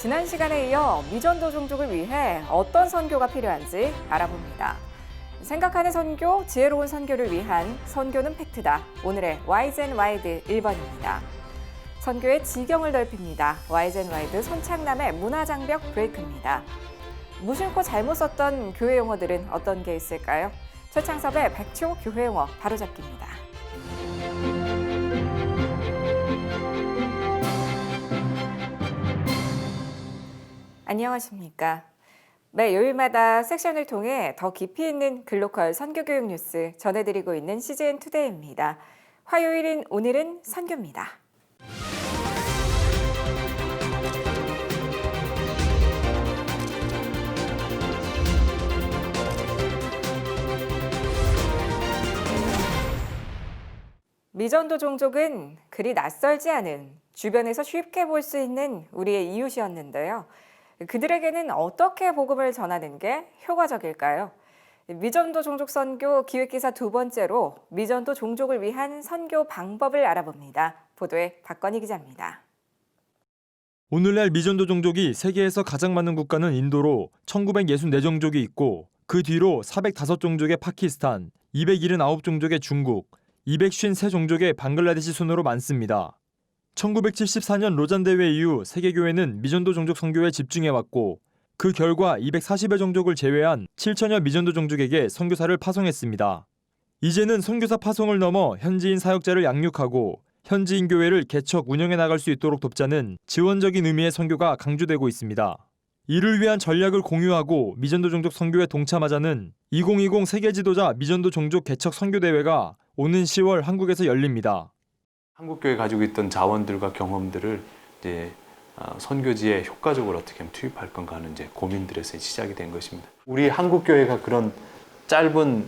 지난 시간에 이어 미전도 종족을 위해 어떤 선교가 필요한지 알아봅니다. 생각하는 선교, 지혜로운 선교를 위한 선교는 팩트다. 오늘의 와이젠 와이드 1번입니다. 선교의 지경을 넓힙니다. 와이젠 와이드 손창남의 문화장벽 브레이크입니다. 무심코 잘못 썼던 교회 용어들은 어떤 게 있을까요? 최창섭의 백초 교회 용어 바로잡기입니다. 안녕하십니까. 매 요일마다 섹션을 통해 더 깊이 있는 글로컬 선교교육 뉴스 전해드리고 있는 CGN 투데이입니다. 화요일인 오늘은 선교입니다. 미전도 종족은 그리 낯설지 않은 주변에서 쉽게 볼 수 있는 우리의 이웃이었는데요. 그들에게는 어떻게 복음을 전하는 게 효과적일까요? 미전도 종족 선교 기획기사 두 번째로 미전도 종족을 위한 선교 방법을 알아봅니다. 보도에 박건희 기자입니다. 오늘날 미전도 종족이 세계에서 가장 많은 국가는 인도로 1964종족이 있고 그 뒤로 405종족의 파키스탄, 279종족의 중국, 253종족의 방글라데시 순으로 많습니다. 1974년 로잔 대회 이후 세계교회는 미전도 종족 선교에 집중해왔고 그 결과 240여 종족을 제외한 7천여 미전도 종족에게 선교사를 파송했습니다. 이제는 선교사 파송을 넘어 현지인 사역자를 양육하고 현지인 교회를 개척 운영해 나갈 수 있도록 돕자는 지원적인 의미의 선교가 강조되고 있습니다. 이를 위한 전략을 공유하고 미전도 종족 선교에 동참하자는 2020 세계 지도자 미전도 종족 개척 선교 대회가 오는 10월 한국에서 열립니다. 한국교회 가지고 있던 자원들과 경험들을 이제 아, 선교지에 효과적으로 어떻게 투입할 건가 하는 이제 고민들에서 시작이 된 것입니다. 우리 한국교회가 그런 짧은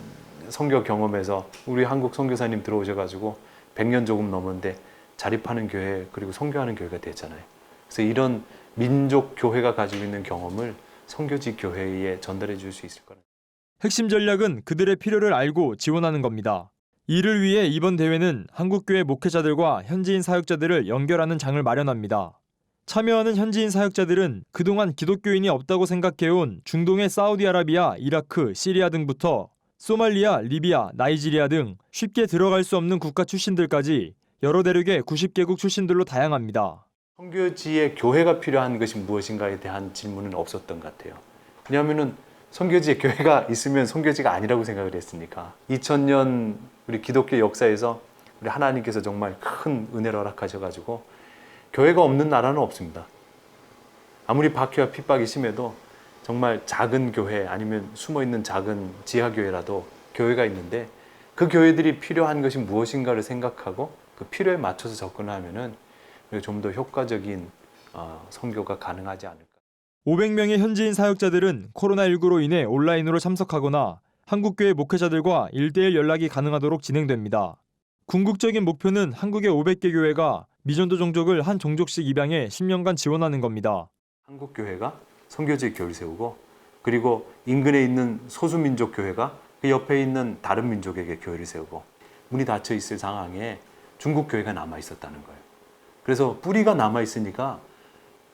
선교 경험에서 우리 한국 선교사님 들어오셔가지고 100년 조금 넘었는데 자립하는 교회 그리고 선교하는 교회가 됐잖아요. 그래서 이런 민족 교회가 가지고 있는 경험을 선교지 교회에 전달해 줄 수 있을 거라. 핵심 전략은 그들의 필요를 알고 지원하는 겁니다. 이를 위해 이번 대회는 한국교회 목회자들과 현지인 사역자들을 연결하는 장을 마련합니다. 참여하는 현지인 사역자들은 그동안 기독교인이 없다고 생각해온 중동의 사우디아라비아, 이라크, 시리아 등부터 소말리아, 리비아, 나이지리아 등 쉽게 들어갈 수 없는 국가 출신들까지 여러 대륙의 90개국 출신들로 다양합니다. 선교지에 교회가 필요한 것이 무엇인가에 대한 질문은 없었던 것 같아요. 왜냐하면은 선교지에 교회가 있으면 선교지가 아니라고 생각을 했으니까 2000년 우리 기독교 역사에서 우리 하나님께서 정말 큰 은혜를 허락하셔가지고 교회가 없는 나라는 없습니다. 아무리 박해와 핍박이 심해도 정말 작은 교회 아니면 숨어 있는 작은 지하 교회라도 교회가 있는데 그 교회들이 필요한 것이 무엇인가를 생각하고 그 필요에 맞춰서 접근하면은 좀 더 효과적인 어, 선교가 가능하지 않을까. 500명의 현지인 사역자들은 코로나19로 인해 온라인으로 참석하거나 한국교회 목회자들과 1대1 연락이 가능하도록 진행됩니다. 궁극적인 목표는 한국의 500개 교회가 미전도 종족을 한 종족씩 입양해 10년간 지원하는 겁니다. 한국 교회가 선교지 교회를 세우고 그리고 인근에 있는 소수 민족 교회가 그 옆에 있는 다른 민족에게 교회를 세우고 문이 닫혀 있을 상황에 중국 교회가 남아 있었다는 거예요. 그래서 뿌리가 남아 있으니까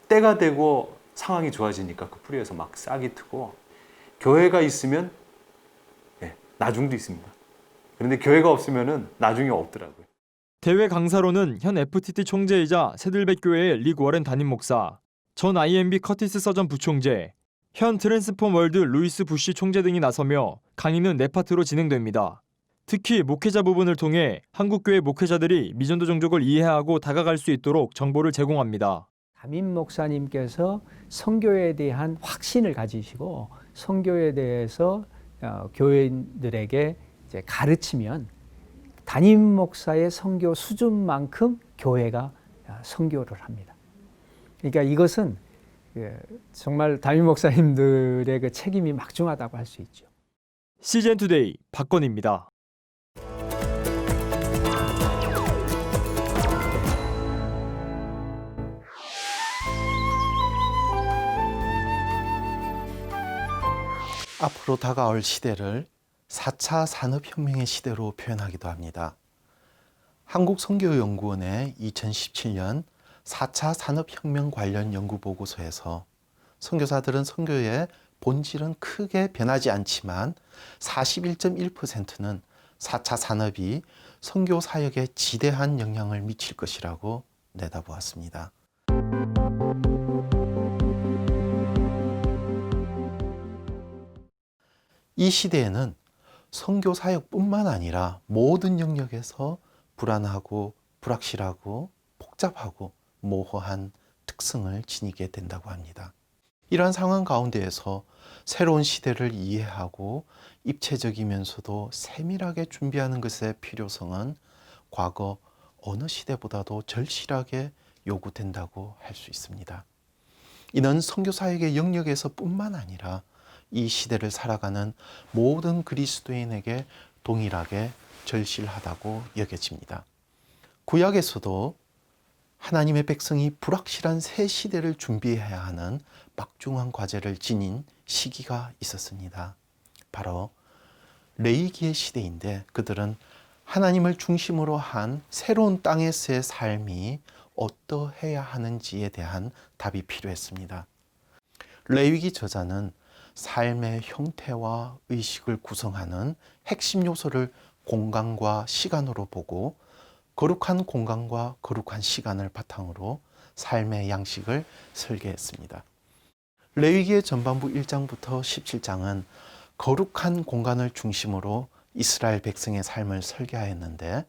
때가 되고 상황이 좋아지니까 그 뿌리에서 막 싹이 트고 교회가 있으면 예, 나중도 있습니다. 그런데 교회가 없으면은 나중이 없더라고요. 대회 강사로는 현 FTT 총재이자 새들백 교회의 릭 워렌 담임 목사, 전 IMB 커티스 서전 부총재, 현 트랜스폼 월드 루이스 부시 총재 등이 나서며 강의는 네 파트로 진행됩니다. 특히 목회자 부분을 통해 한국교회 목회자들이 미전도 종족을 이해하고 다가갈 수 있도록 정보를 제공합니다. 담임 목사님께서 성교에 대한 확신을 가지시고 성교에 대해서 어, 교회인들에게 이제 가르치면 담임 목사의 성교 수준만큼 교회가 어, 성교를 합니다. 그러니까 이것은 그 정말 담임 목사님들의 그 책임이 막중하다고 할 수 있죠. CGN 투데이 박건입니다. 앞으로 다가올 시대를 4차 산업혁명의 시대로 표현하기도 합니다. 한국선교연구원의 2017년 4차 산업혁명 관련 연구 보고서에서 선교사들은 선교의 본질은 크게 변하지 않지만 41.1%는 4차 산업이 선교 사역에 지대한 영향을 미칠 것이라고 내다보았습니다. 이 시대에는 선교 사역뿐만 아니라 모든 영역에서 불안하고 불확실하고 복잡하고 모호한 특성을 지니게 된다고 합니다. 이러한 상황 가운데에서 새로운 시대를 이해하고 입체적이면서도 세밀하게 준비하는 것의 필요성은 과거 어느 시대보다도 절실하게 요구된다고 할 수 있습니다. 이는 선교 사역의 영역에서뿐만 아니라 이 시대를 살아가는 모든 그리스도인에게 동일하게 절실하다고 여겨집니다. 구약에서도 하나님의 백성이 불확실한 새 시대를 준비해야 하는 막중한 과제를 지닌 시기가 있었습니다. 바로 레이기의 시대인데 그들은 하나님을 중심으로 한 새로운 땅에서의 삶이 어떠해야 하는지에 대한 답이 필요했습니다. 레위기 저자는 삶의 형태와 의식을 구성하는 핵심 요소를 공간과 시간으로 보고 거룩한 공간과 거룩한 시간을 바탕으로 삶의 양식을 설계했습니다. 레위기의 전반부 1장부터 17장은 거룩한 공간을 중심으로 이스라엘 백성의 삶을 설계하였는데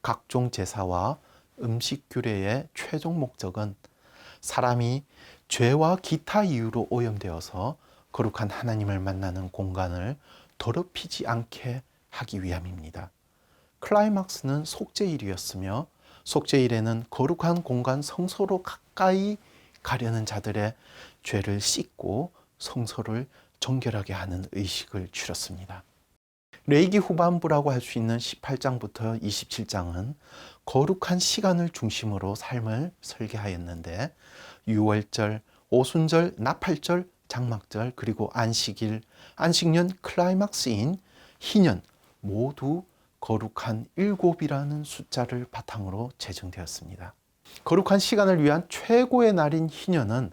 각종 제사와 음식 규례의 최종 목적은 사람이 죄와 기타 이유로 오염되어서 거룩한 하나님을 만나는 공간을 더럽히지 않게 하기 위함입니다. 클라이막스는 속죄일이었으며 속죄일에는 거룩한 공간 성소로 가까이 가려는 자들의 죄를 씻고 성소를 정결하게 하는 의식을 추렸습니다. 레이기 후반부라고 할 수 있는 18장부터 27장은 거룩한 시간을 중심으로 삶을 설계하였는데 유월절, 오순절, 나팔절, 장막절 그리고 안식일, 안식년 클라이막스인 희년 모두 거룩한 일곱이라는 숫자를 바탕으로 제정되었습니다. 거룩한 시간을 위한 최고의 날인 희년은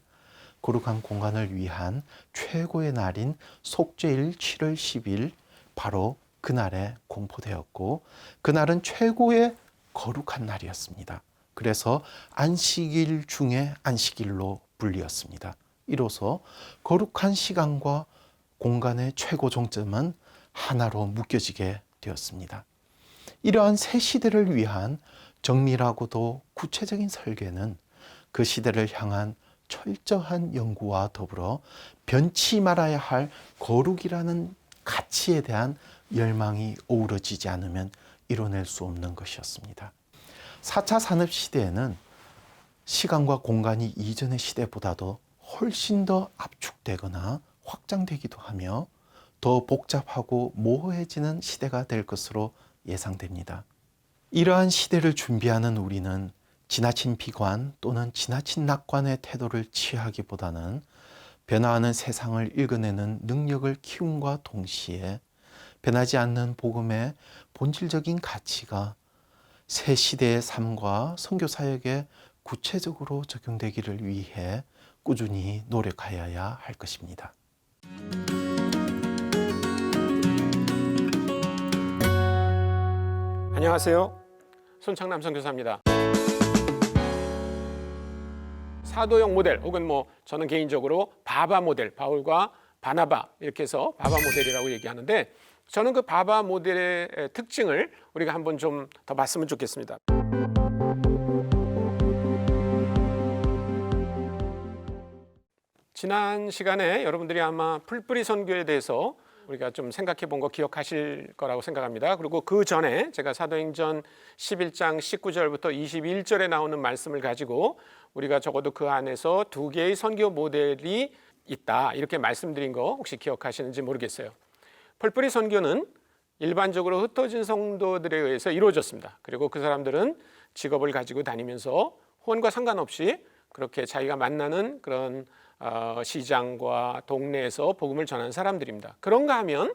거룩한 공간을 위한 최고의 날인 속죄일 7월 10일 바로 그날에 공포되었고 그날은 최고의 거룩한 날이었습니다. 그래서 안식일 중에 안식일로 불리었습니다. 이로써 거룩한 시간과 공간의 최고 종점은 하나로 묶여지게 되었습니다. 이러한 새 시대를 위한 정밀하고도 구체적인 설계는 그 시대를 향한 철저한 연구와 더불어 변치 말아야 할 거룩이라는 가치에 대한 열망이 어우러지지 않으면 이뤄낼 수 없는 것이었습니다. 4차 산업 시대에는 시간과 공간이 이전의 시대보다도 훨씬 더 압축되거나 확장되기도 하며 더 복잡하고 모호해지는 시대가 될 것으로 예상됩니다. 이러한 시대를 준비하는 우리는 지나친 비관 또는 지나친 낙관의 태도를 취하기보다는 변화하는 세상을 읽어내는 능력을 키움과 동시에 변하지 않는 복음의 본질적인 가치가 새 시대의 삶과 선교 사역에 구체적으로 적용되기를 위해 꾸준히 노력하여야 할 것입니다. 안녕하세요. 손창남 선교사입니다. 사도형 모델 혹은 뭐 저는 개인적으로 바바 모델, 바울과 바나바 이렇게 해서 바바 모델이라고 얘기하는데 저는 그 바바 모델의 특징을 우리가 한번 좀 더 봤으면 좋겠습니다. 지난 시간에 여러분들이 아마 풀뿌리 선교에 대해서 우리가 좀 생각해 본 거 기억하실 거라고 생각합니다. 그리고 그 전에 제가 사도행전 11장 19절부터 21절에 나오는 말씀을 가지고 우리가 적어도 그 안에서 두 개의 선교 모델이 있다. 이렇게 말씀드린 거 혹시 기억하시는지 모르겠어요. 풀뿌리 선교는 일반적으로 흩어진 성도들에 의해서 이루어졌습니다. 그리고 그 사람들은 직업을 가지고 다니면서 혼과 상관없이 그렇게 자기가 만나는 그런 어, 시장과 동네에서 복음을 전하는 사람들입니다. 그런가 하면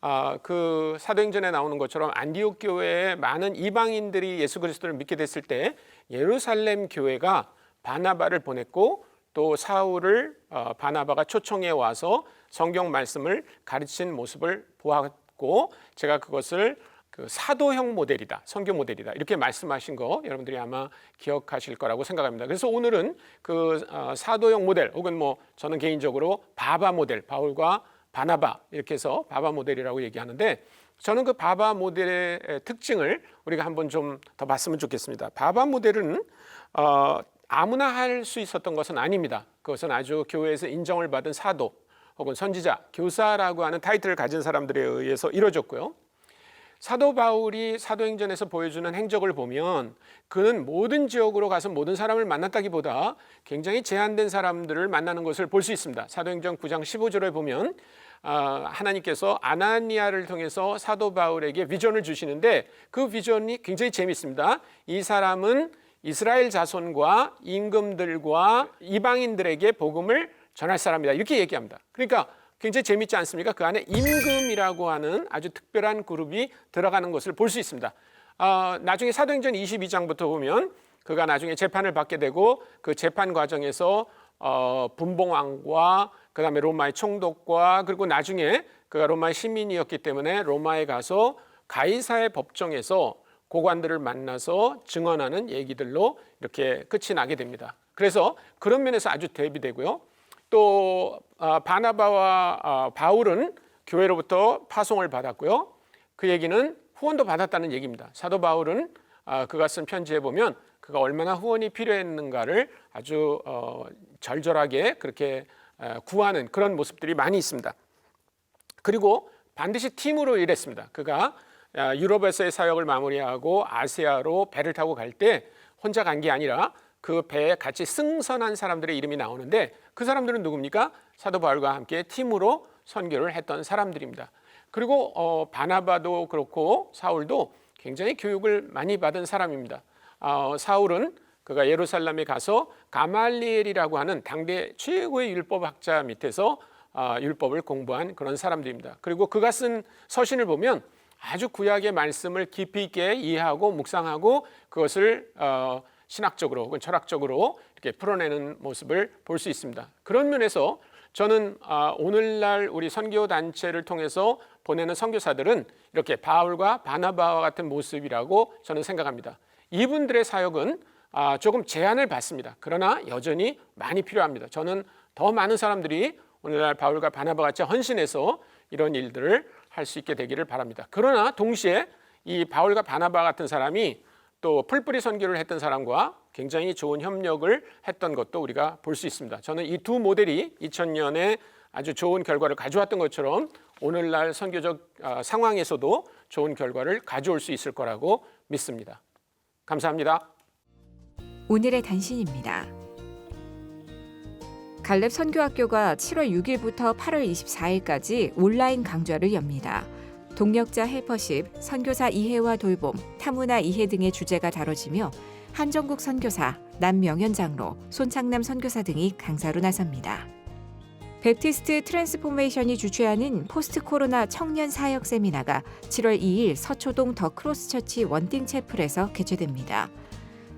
아, 그 사도행전에 나오는 것처럼 안디옥 교회에 많은 이방인들이 예수 그리스도를 믿게 됐을 때 예루살렘 교회가 바나바를 보냈고 또 사울을 어, 바나바가 초청해 와서 성경 말씀을 가르친 모습을 보았고 제가 그것을 그 사도형 모델이다, 성교 모델이다 이렇게 말씀하신 거 여러분들이 아마 기억하실 거라고 생각합니다. 그래서 오늘은 그 어, 사도형 모델 혹은 뭐 저는 개인적으로 바바 모델, 바울과 바나바 이렇게 해서 바바 모델이라고 얘기하는데 저는 그 바바 모델의 특징을 우리가 한번 좀 더 봤으면 좋겠습니다. 바바 모델은 어, 아무나 할 수 있었던 것은 아닙니다. 그것은 아주 교회에서 인정을 받은 사도 혹은 선지자, 교사라고 하는 타이틀을 가진 사람들에 의해서 이루어졌고요. 사도 바울이 사도행전에서 보여주는 행적을 보면 그는 모든 지역으로 가서 모든 사람을 만났다기보다 굉장히 제한된 사람들을 만나는 것을 볼 수 있습니다. 사도행전 9장 15절에 보면 아, 하나님께서 아나니아를 통해서 사도 바울에게 비전을 주시는데 그 비전이 굉장히 재밌습니다. 이 사람은 이스라엘 자손과 임금들과 이방인들에게 복음을 전할 사람이다. 이렇게 얘기합니다. 그러니까 굉장히 재밌지 않습니까? 그 안에 임금이라고 하는 아주 특별한 그룹이 들어가는 것을 볼 수 있습니다. 아, 나중에 사도행전 22장부터 보면 그가 나중에 재판을 받게 되고 그 재판 과정에서 어, 분봉왕과 그다음에 로마의 총독과 그리고 나중에 그가 로마의 시민이었기 때문에 로마에 가서 가이사의 법정에서 고관들을 만나서 증언하는 얘기들로 이렇게 끝이 나게 됩니다. 그래서 그런 면에서 아주 대비되고요. 또 아, 바나바와 아, 바울은 교회로부터 파송을 받았고요. 그 얘기는 후원도 받았다는 얘기입니다. 사도 바울은 아, 그가 쓴 편지에 보면 그가 얼마나 후원이 필요했는가를 아주 어, 절절하게 그렇게 에, 구하는 그런 모습들이 많이 있습니다. 그리고 반드시 팀으로 일했습니다. 그가 아, 유럽에서의 사역을 마무리하고 아시아로 배를 타고 갈 때 혼자 간 게 아니라 그 배에 같이 승선한 사람들의 이름이 나오는데 그 사람들은 누굽니까? 사도 바울과 함께 팀으로 선교를 했던 사람들입니다. 그리고 어, 바나바도 그렇고 사울도 굉장히 교육을 많이 받은 사람입니다. 어, 사울은 그가 예루살렘에 가서 가말리엘이라고 하는 당대 최고의 율법학자 밑에서 어, 율법을 공부한 그런 사람들입니다. 그리고 그가 쓴 서신을 보면 아주 구약의 말씀을 깊이 있게 이해하고 묵상하고 그것을 어, 신학적으로 혹은 철학적으로 이렇게 풀어내는 모습을 볼 수 있습니다. 그런 면에서 저는 아, 오늘날 우리 선교 단체를 통해서 보내는 선교사들은 이렇게 바울과 바나바와 같은 모습이라고 저는 생각합니다. 이분들의 사역은 아, 조금 제한을 받습니다. 그러나 여전히 많이 필요합니다. 저는 더 많은 사람들이 오늘날 바울과 바나바 같이 헌신해서 이런 일들을 할 수 있게 되기를 바랍니다. 그러나 동시에 이 바울과 바나바 같은 사람이 또 풀뿌리 선교를 했던 사람과 굉장히 좋은 협력을 했던 것도 우리가 볼 수 있습니다. 저는 이 두 모델이 2000년에 아주 좋은 결과를 가져왔던 것처럼 오늘날 선교적 아, 상황에서도 좋은 결과를 가져올 수 있을 거라고 믿습니다. 감사합니다. 오늘의 단신입니다. 갈렙 선교학교가 7월 6일부터 8월 24일까지 온라인 강좌를 엽니다. 동력자 헬퍼십, 선교사 이해와 돌봄, 타문화 이해 등의 주제가 다뤄지며 한정국 선교사, 남명현 장로, 손창남 선교사 등이 강사로 나섭니다. 베프티스트 트랜스포메이션이 주최하는 포스트 코로나 청년 사역 세미나가 7월 2일 서초동 더 크로스처치 원띵 채플에서 개최됩니다.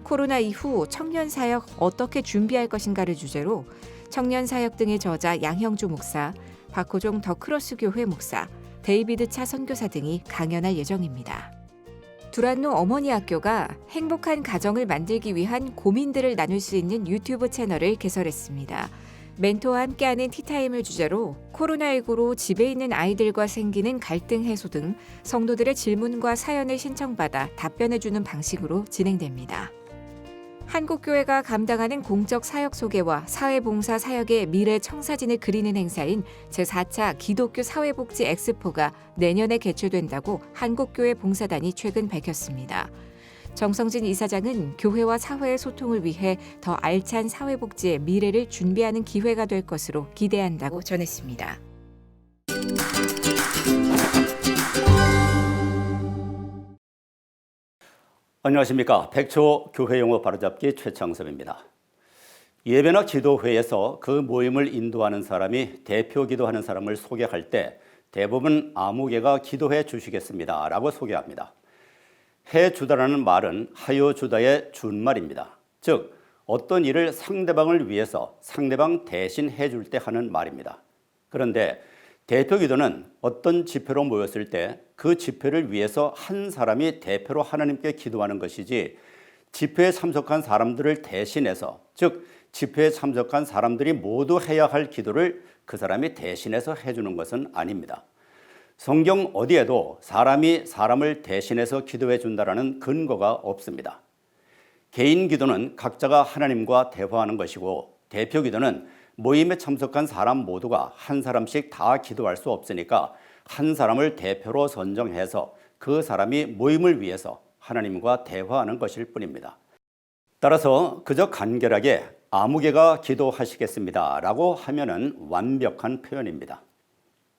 코로나 이후 청년 사역 어떻게 준비할 것인가를 주제로 청년 사역 등의 저자 양형주 목사, 박호종 더 크로스 교회 목사, 데이비드 차 선교사 등이 강연할 예정입니다. 두란노 어머니 학교가 행복한 가정을 만들기 위한 고민들을 나눌 수 있는 유튜브 채널을 개설했습니다. 멘토와 함께하는 티타임을 주제로 코로나19로 집에 있는 아이들과 생기는 갈등 해소 등 성도들의 질문과 사연을 신청받아 답변해주는 방식으로 진행됩니다. 한국교회가 감당하는 공적 사역 소개와 사회봉사 사역의 미래 청사진을 그리는 행사인 제4차 기독교 사회복지 엑스포가 내년에 개최된다고 한국교회 봉사단이 최근 밝혔습니다. 정성진 이사장은 교회와 사회의 소통을 위해 더 알찬 사회복지의 미래를 준비하는 기회가 될 것으로 기대한다고 전했습니다. 안녕하십니까. 백초 교회 용어 바로잡기 최창섭입니다. 예배나 기도회에서 그 모임을 인도하는 사람이 대표 기도하는 사람을 소개할 때 대부분 아무개가 기도해 주시겠습니다. 라고 소개합니다. 해 주다라는 말은 하여 주다의 준말입니다. 즉, 어떤 일을 상대방을 위해서 상대방 대신 해줄 때 하는 말입니다. 그런데 대표 기도는 어떤 집회로 모였을 때 그 집회를 위해서 한 사람이 대표로 하나님께 기도하는 것이지 집회에 참석한 사람들을 대신해서 즉 집회에 참석한 사람들이 모두 해야 할 기도를 그 사람이 대신해서 해주는 것은 아닙니다. 성경 어디에도 사람이 사람을 대신해서 기도해 준다라는 근거가 없습니다. 개인 기도는 각자가 하나님과 대화하는 것이고 대표 기도는 모임에 참석한 사람 모두가 한 사람씩 다 기도할 수 없으니까 한 사람을 대표로 선정해서 그 사람이 모임을 위해서 하나님과 대화하는 것일 뿐입니다. 따라서 그저 간결하게 아무개가 기도하시겠습니다. 라고 하면은 완벽한 표현입니다.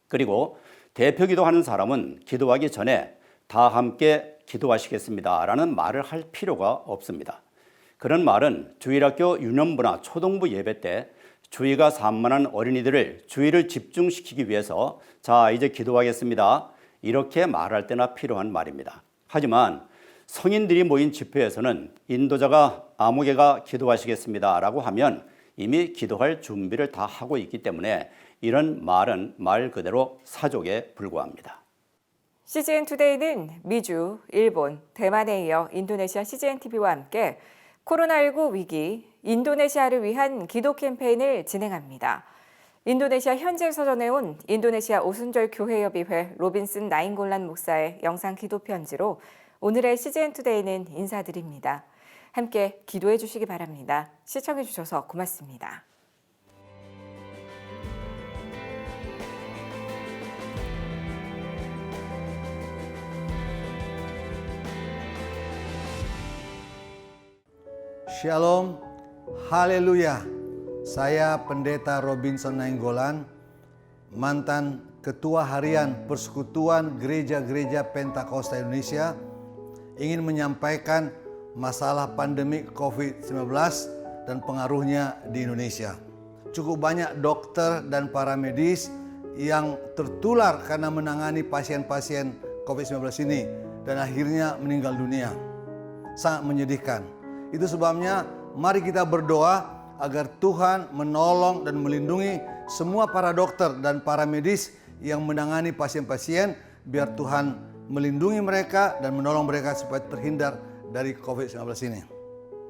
그리고 대표 기도하는 사람은 기도하기 전에 다 함께 기도하시겠습니다. 라는 말을 할 필요가 없습니다. 그런 말은 주일학교 유년부나 초등부 예배 때 주의가 산만한 어린이들을 주의를 집중시키기 위해서 자, 이제 기도하겠습니다. 이렇게 말할 때나 필요한 말입니다. 하지만 성인들이 모인 집회에서는 인도자가 아무개가 기도하시겠습니다. 라고 하면 이미 기도할 준비를 다 하고 있기 때문에 이런 말은 말 그대로 사족에 불과합니다. CGN 투데이는 미주, 일본, 대만에 이어 인도네시아 CGN TV와 함께 코로나19 위기, 인도네시아를 위한 기도 캠페인을 진행합니다. 인도네시아 현지에 서 전해온 인도네시아 오순절 교회협의회 로빈슨 나인골란 목사의 영상 기도 편지로 오늘의 CGN 투데이는 인사드립니다. 함께 기도해 주시기 바랍니다. 시청해 주셔서 고맙습니다. Shalom, haleluya. Saya Pendeta Robinson Nainggolan, mantan Ketua Harian Persekutuan Gereja-Gereja Pentakosta Indonesia, ingin menyampaikan masalah pandemi COVID-19 dan pengaruhnya di Indonesia. Cukup banyak dokter dan para medis yang tertular karena menangani pasien-pasien COVID-19 ini dan akhirnya meninggal dunia. Sangat menyedihkan. Itu sebabnya mari kita berdoa agar Tuhan menolong dan melindungi semua para dokter dan para medis yang menangani pasien-pasien biar Tuhan melindungi mereka dan menolong mereka supaya terhindar dari COVID-19 ini.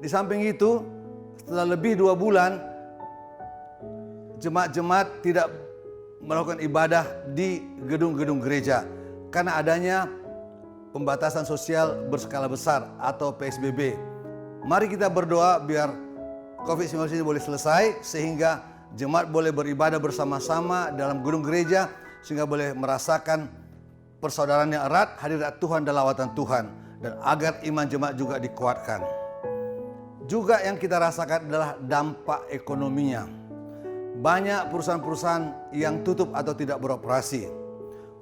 Di samping itu, setelah lebih dua bulan, jemaat-jemaat tidak melakukan ibadah di gedung-gedung gereja karena adanya pembatasan sosial berskala besar atau PSBB. Mari kita berdoa biar COVID-19 ini boleh selesai sehingga jemaat boleh beribadah bersama-sama dalam gedung gereja sehingga boleh merasakan persaudaraan yang erat, hadirat Tuhan dan lawatan Tuhan dan agar iman jemaat juga dikuatkan. Juga yang kita rasakan adalah dampak ekonominya. Banyak perusahaan-perusahaan yang tutup atau tidak beroperasi.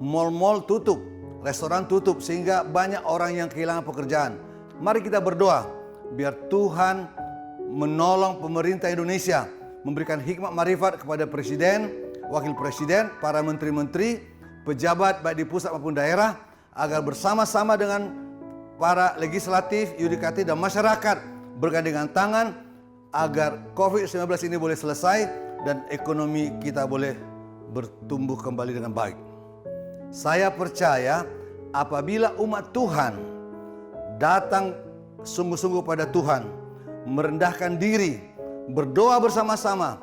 Mal-mal tutup, restoran tutup sehingga banyak orang yang kehilangan pekerjaan. Mari kita berdoa biar Tuhan menolong pemerintah Indonesia memberikan hikmat marifat kepada presiden, wakil presiden, para menteri-menteri, pejabat baik di pusat maupun daerah agar bersama-sama dengan para legislatif, yudikatif dan masyarakat bergandengan tangan agar COVID-19 ini boleh selesai dan ekonomi kita boleh bertumbuh kembali dengan baik. Saya percaya apabila umat Tuhan datang sungguh-sungguh pada Tuhan, merendahkan diri, berdoa bersama-sama,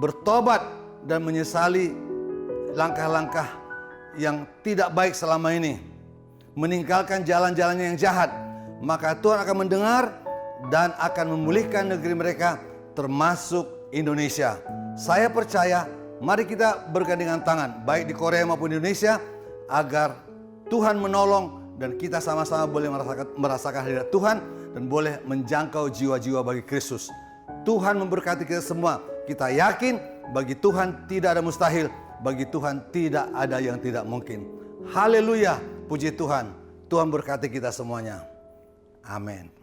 bertobat dan menyesali langkah-langkah yang tidak baik selama ini, meninggalkan jalan-jalannya yang jahat, maka Tuhan akan mendengar dan akan memulihkan negeri mereka termasuk Indonesia. Saya percaya mari kita bergandengan tangan baik di Korea maupun di Indonesia agar Tuhan menolong dan kita sama-sama boleh merasakan merasakan hadirat Tuhan dan boleh menjangkau jiwa-jiwa bagi Kristus. Tuhan memberkati kita semua. Kita yakin bagi Tuhan tidak ada mustahil, bagi Tuhan tidak ada yang tidak mungkin. Haleluya, puji Tuhan. Tuhan berkati kita semuanya. Amin.